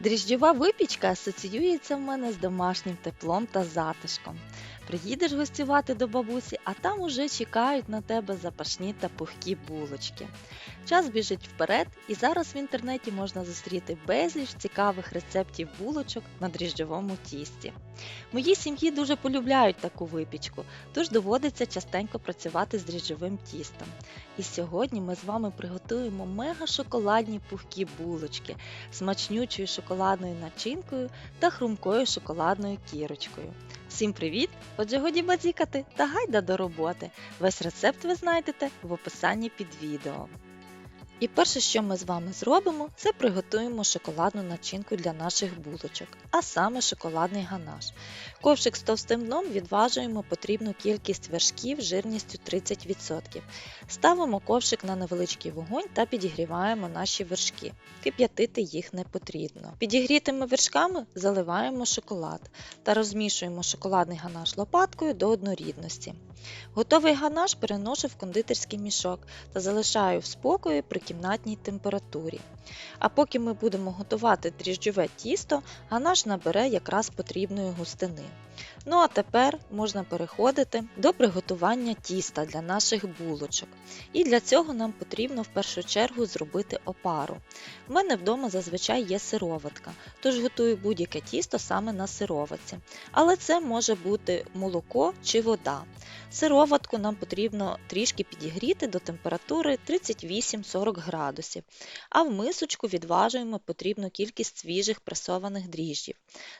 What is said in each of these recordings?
Дріжджова випічка асоціюється в мене з домашнім теплом та затишком. Приїдеш гостювати до бабусі, а там уже чекають на тебе запашні та пухкі булочки. Час біжить вперед, і зараз в інтернеті можна зустріти безліч цікавих рецептів булочок на дріжджовому тісті. Мої сім'ї дуже полюбляють таку випічку, тож доводиться частенько працювати з дріжджовим тістом. І сьогодні ми з вами приготуємо мега шоколадні пухкі булочки з смачнючою шоколадною начинкою та хрумкою шоколадною кірочкою. Всім привіт! Отже, годі базікати та гайда до роботи. Весь рецепт ви знайдете в описанні під відео. І перше, що ми з вами зробимо, це приготуємо шоколадну начинку для наших булочок, а саме шоколадний ганаш. Ковшик з товстим дном відважуємо потрібну кількість вершків жирністю 30%. Ставимо ковшик на невеличкий вогонь та підігріваємо наші вершки. Кип'ятити їх не потрібно. Підігрітими вершками заливаємо шоколад та розмішуємо шоколадний ганаш лопаткою до однорідності. Готовий ганаш переношу в кондитерський мішок та залишаю в спокої при кімнатній температурі. А поки ми будемо готувати дріжджове тісто, ганаш набере якраз потрібної густини. Ну а тепер можна переходити до приготування тіста для наших булочок. І для цього нам потрібно в першу чергу зробити опару. У мене вдома зазвичай є сироватка, тож готую будь-яке тісто саме на сироватці. Але це може бути молоко чи вода. Сироватку нам потрібно трішки підігріти до температури 38-40 градусів, а в мисочку відважуємо потрібну кількість свіжих пресованих дріжджів.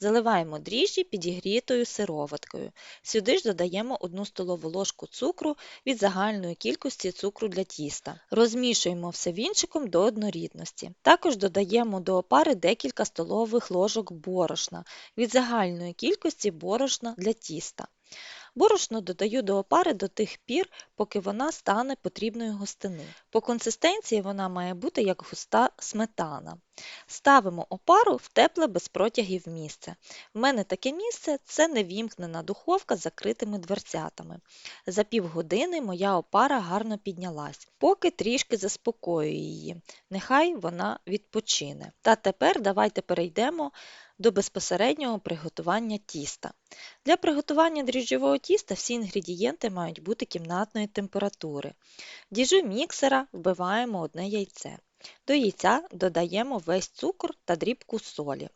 Заливаємо дріжджі підігрітою сироваткою. Сюди ж додаємо 1 столову ложку цукру від загальної кількості цукру для тіста. Розмішуємо все вінчиком до однорідності. Також додаємо до опари декілька столових ложок борошна від загальної кількості борошна для тіста. Борошно додаю до опари до тих пір, поки вона стане потрібною густини. По консистенції вона має бути як густа сметана. Ставимо опару в тепле без протягів місце. В мене таке місце це невімкнена духовка з закритими дверцятами. За півгодини моя опара гарно піднялась, поки трішки заспокоюю її. Нехай вона відпочине. Та тепер давайте перейдемо до безпосереднього приготування тіста. Для приготування дріжджового тіста всі інгредієнти мають бути кімнатної температури. В діжу міксера вбиваємо одне яйце. До яйця додаємо весь цукор та дрібку солі.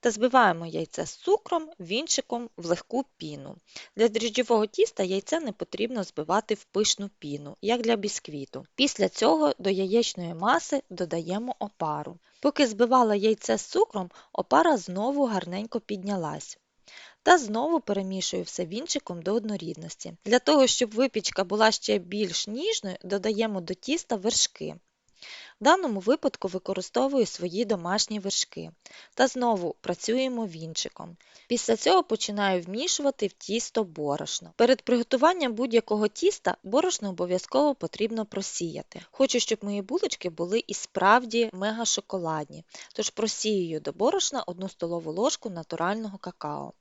Та збиваємо яйце з цукром, вінчиком в легку піну. Для дріжджового тіста яйце не потрібно збивати в пишну піну, як для бісквіту. Після цього до яєчної маси додаємо опару. Поки збивала яйце з цукром, опара знову гарненько піднялась. Та знову перемішую все вінчиком до однорідності. Для того, щоб випічка була ще більш ніжною, додаємо до тіста вершки. В даному випадку використовую свої домашні вершки та знову працюємо вінчиком. Після цього починаю вмішувати в тісто борошно. Перед приготуванням будь-якого тіста борошно обов'язково потрібно просіяти. Хочу, щоб мої булочки були і справді мега шоколадні, тож просіюю до борошна 1 столову ложку натурального какао.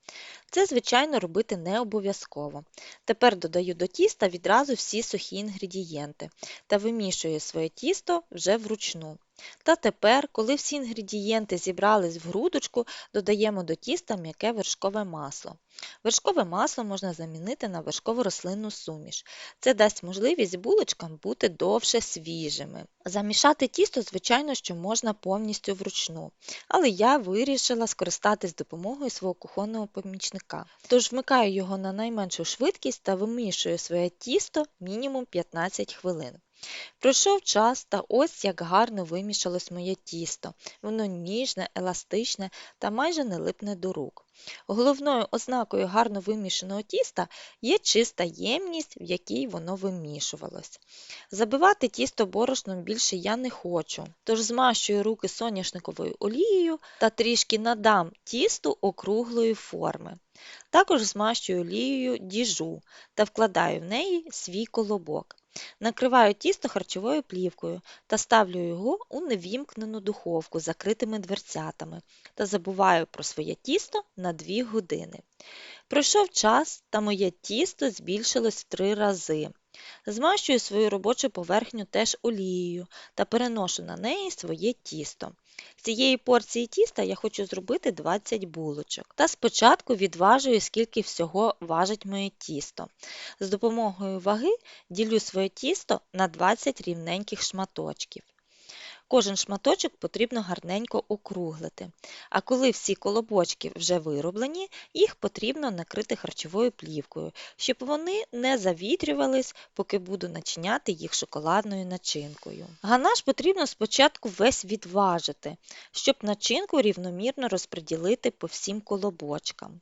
Це, звичайно, робити не обов'язково. Тепер додаю до тіста відразу всі сухі інгредієнти та вимішую своє тісто вже вручну. Та тепер, коли всі інгредієнти зібрались в грудочку, додаємо до тіста м'яке вершкове масло. Вершкове масло можна замінити на вершкову рослинну суміш. Це дасть можливість булочкам бути довше свіжими. Замішати тісто, звичайно, що можна повністю вручну, але я вирішила скористатись допомогою свого кухонного помічника. Тож вмикаю його на найменшу швидкість та вимішую своє тісто мінімум 15 хвилин. Пройшов час, та ось як гарно вимішалось моє тісто. Воно ніжне, еластичне та майже не липне до рук. Головною ознакою гарно вимішаного тіста є чиста ємність, в якій воно вимішувалось. Забивати тісто борошном більше я не хочу, тож змащую руки соняшниковою олією та трішки надам тісту округлої форми. Також змащую олією діжу та вкладаю в неї свій колобок. Накриваю тісто харчовою плівкою та ставлю його у невімкнену духовку з закритими дверцятами та забуваю про своє тісто на 2 години. Пройшов час та моє тісто збільшилось в 3 рази. Змащую свою робочу поверхню теж олією та переношу на неї своє тісто. З цієї порції тіста я хочу зробити 20 булочок. Та спочатку відважую, скільки всього важить моє тісто. З допомогою ваги ділю своє тісто на 20 рівненьких шматочків. Кожен шматочок потрібно гарненько округлити. А коли всі колобочки вже вироблені, їх потрібно накрити харчовою плівкою, щоб вони не завітрювались, поки буду начиняти їх шоколадною начинкою. Ганаш потрібно спочатку весь відважити, щоб начинку рівномірно розподілити по всім колобочкам.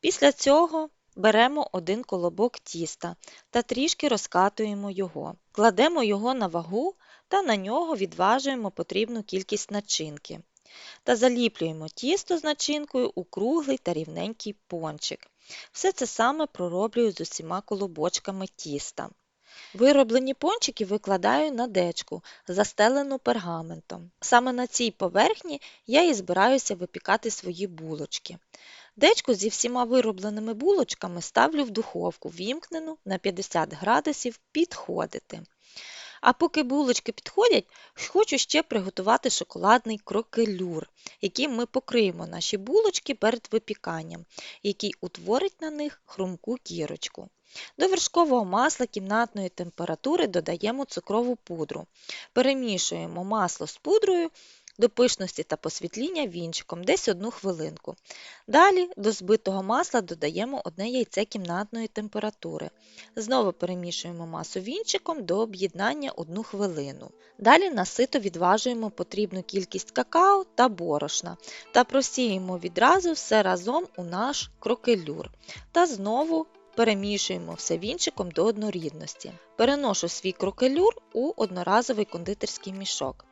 Після цього беремо один колобок тіста та трішки розкатуємо його. Кладемо його на вагу та на нього відважуємо потрібну кількість начинки. Та заліплюємо тісто з начинкою у круглий та рівненький пончик. Все це саме пророблюю з усіма колобочками тіста. Вироблені пончики викладаю на дечку, застелену пергаментом. Саме на цій поверхні я і збираюся випікати свої булочки. Дечку зі всіма виробленими булочками ставлю в духовку, вімкнену на 50 градусів підходити. А поки булочки підходять, хочу ще приготувати шоколадний крокелюр, яким ми покриємо наші булочки перед випіканням, який утворить на них хрумку кірочку. До вершкового масла кімнатної температури додаємо цукрову пудру. Перемішуємо масло з пудрою до пишності та посвітління вінчиком десь одну хвилинку. Далі до збитого масла додаємо одне яйце кімнатної температури. Знову перемішуємо масу вінчиком до об'єднання 1 хвилину. Далі насито відважуємо потрібну кількість какао та борошна та просіємо відразу все разом у наш крокелюр. Та знову перемішуємо все вінчиком до однорідності. Переношу свій крокелюр у одноразовий кондитерський мішок.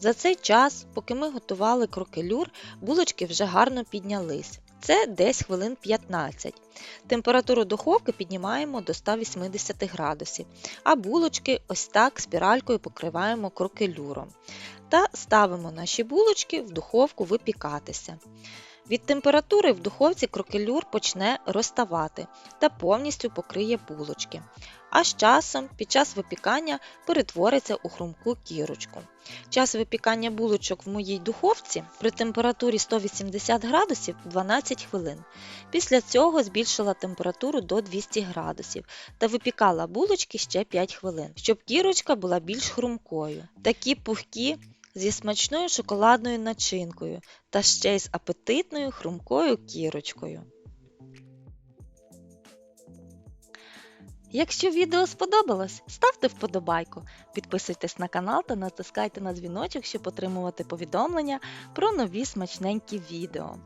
За цей час, поки ми готували крокелюр, булочки вже гарно піднялись. Це десь хвилин 15. Температуру духовки піднімаємо до 180 градусів, а булочки ось так спіралькою покриваємо крокелюром та ставимо наші булочки в духовку випікатися. Від температури в духовці крокелюр почне розставати та повністю покриє булочки. А з часом під час випікання перетвориться у хрумку кірочку. Час випікання булочок в моїй духовці при температурі 180 градусів 12 хвилин. Після цього збільшила температуру до 200 градусів та випікала булочки ще 5 хвилин, щоб кірочка була більш хрумкою. Такі пухкі зі смачною шоколадною начинкою та ще й з апетитною хрумкою кірочкою. Якщо відео сподобалось, ставте вподобайку, підписуйтесь на канал та натискайте на дзвіночок, щоб отримувати повідомлення про нові смачненькі відео.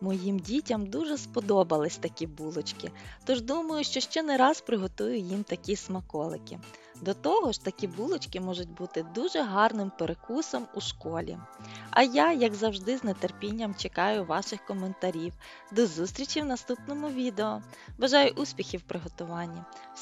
Моїм дітям дуже сподобались такі булочки, тож думаю, що ще не раз приготую їм такі смаколики. До того ж, такі булочки можуть бути дуже гарним перекусом у школі. А я, як завжди, з нетерпінням чекаю ваших коментарів. До зустрічі в наступному відео. Бажаю успіхів в приготуванні.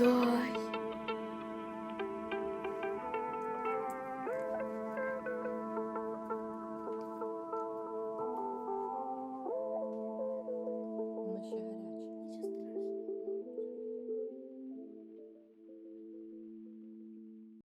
Cristo.